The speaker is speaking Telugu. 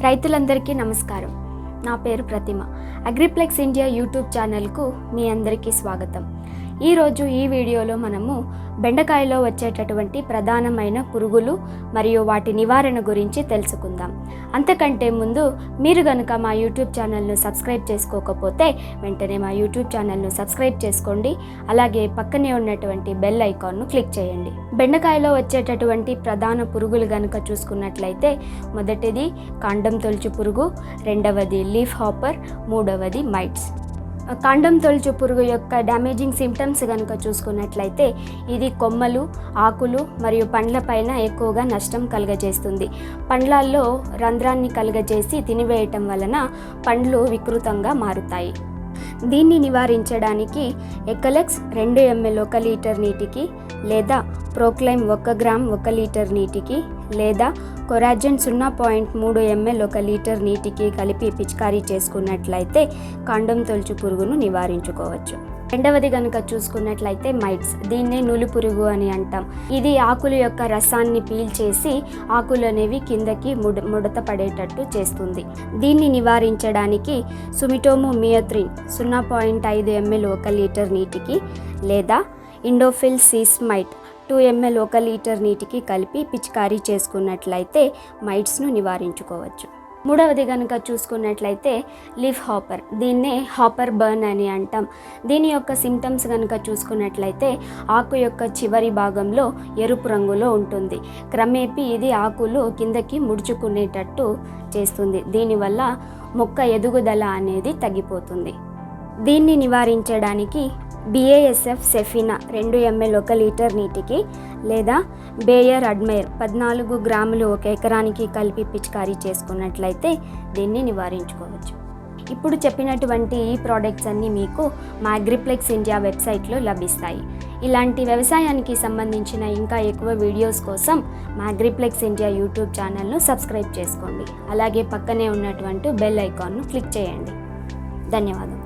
రైతులందరికీ నమస్కారం. నా పేరు ప్రతిమ. అగ్రిప్లెక్స్ ఇండియా యూట్యూబ్ ఛానల్కు మీ అందరికీ స్వాగతం. ఈరోజు ఈ వీడియోలో మనము బెండకాయలో వచ్చేటటువంటి ప్రధానమైన పురుగులు మరియు వాటి నివారణ గురించి తెలుసుకుందాం. అంతకంటే ముందు మీరు కనుక మా యూట్యూబ్ ఛానల్ను సబ్స్క్రైబ్ చేసుకోకపోతే వెంటనే మా యూట్యూబ్ ఛానల్ను సబ్స్క్రైబ్ చేసుకోండి. అలాగే పక్కనే ఉన్నటువంటి బెల్ ఐకాన్ను క్లిక్ చేయండి. బెండకాయలో వచ్చేటటువంటి ప్రధాన పురుగులు కనుక చూసుకున్నట్లయితే మొదటిది కాండం తొలుచు పురుగు రెండవది లీఫ్ హాపర్ మూడవది మైట్స్. కాండం తొలుచు పురుగు యొక్క డ్యామేజింగ్ సిమ్టమ్స్ కనుక చూసుకున్నట్లయితే ఇది కొమ్మలు ఆకులు మరియు పండ్లపైన ఎక్కువగా నష్టం కలుగజేస్తుంది. పండ్లాల్లో రంధ్రాన్ని కలుగజేసి తినివేయటం వలన పండ్లు వికృతంగా మారుతాయి. దీన్ని నివారించడానికి ఎకలెక్స్ రెండు ఎంఎల్ ఒక లీటర్ నీటికి లేదా ప్రోక్లైమ్ ఒక గ్రామ్ ఒక లీటర్ నీటికి లేదా కొరాజన్ సున్నా పాయింట్ మూడు ఎంఎల్ ఒక లీటర్ నీటికి కలిపి పిచికారీ చేసుకున్నట్లయితే కాండం తొలుచు పురుగును నివారించుకోవచ్చు. రెండవది కనుక చూసుకున్నట్లయితే మైట్స్. దీన్నే నులి పురుగు అని అంటాం. ఇది ఆకుల యొక్క రసాన్ని పీల్చేసి ఆకులు అనేవి కిందకి ముడ ముడత పడేటట్టు చేస్తుంది. దీన్ని నివారించడానికి సుమిటోము మియోత్రిన్ సున్నా పాయింట్ ఐదు ఎంఎల్ ఒక లీటర్ నీటికి లేదా ఇండోఫిల్ సీస్మైట్ టూ ఎంఎల్ ఒక లీటర్ నీటికి కలిపి పిచికారీ చేసుకున్నట్లయితే మైట్స్ను నివారించుకోవచ్చు. మూడవది కనుక చూసుకున్నట్లయితే లిఫ్ హాపర్. దీన్నే హాపర్ బర్న్ అని అంటాం. దీని యొక్క సిమ్టమ్స్ కనుక చూసుకున్నట్లయితే ఆకు యొక్క చివరి భాగంలో ఎరుపు రంగులో ఉంటుంది. క్రమేపీ ఇది ఆకులు కిందకి ముడుచుకునేటట్టు చేస్తుంది. దీనివల్ల మొక్క ఎదుగుదల అనేది తగ్గిపోతుంది. దీన్ని నివారించడానికి బిఏఎస్ఎఫ్ సెఫినా రెండు ఎంఎల్ ఒక లీటర్ నీటికి లేదా బేయర్ అడ్మైర్ పద్నాలుగు గ్రాములు ఒక ఎకరానికి కలిపి పిచికారీ చేసుకున్నట్లయితే దీన్ని నివారించుకోవచ్చు. ఇప్పుడు చెప్పినటువంటి ఈ ప్రోడక్ట్స్ అన్నీ మీకు మా అగ్రిప్లెక్స్ ఇండియా వెబ్సైట్లో లభిస్తాయి. ఇలాంటి వ్యవసాయానికి సంబంధించిన ఇంకా ఎక్కువ వీడియోస్ కోసం మా అగ్రిప్లెక్స్ ఇండియా యూట్యూబ్ ఛానల్ను సబ్స్క్రైబ్ చేసుకోండి. అలాగే పక్కనే ఉన్నటువంటి బెల్ ఐకాన్ను క్లిక్ చేయండి. ధన్యవాదాలు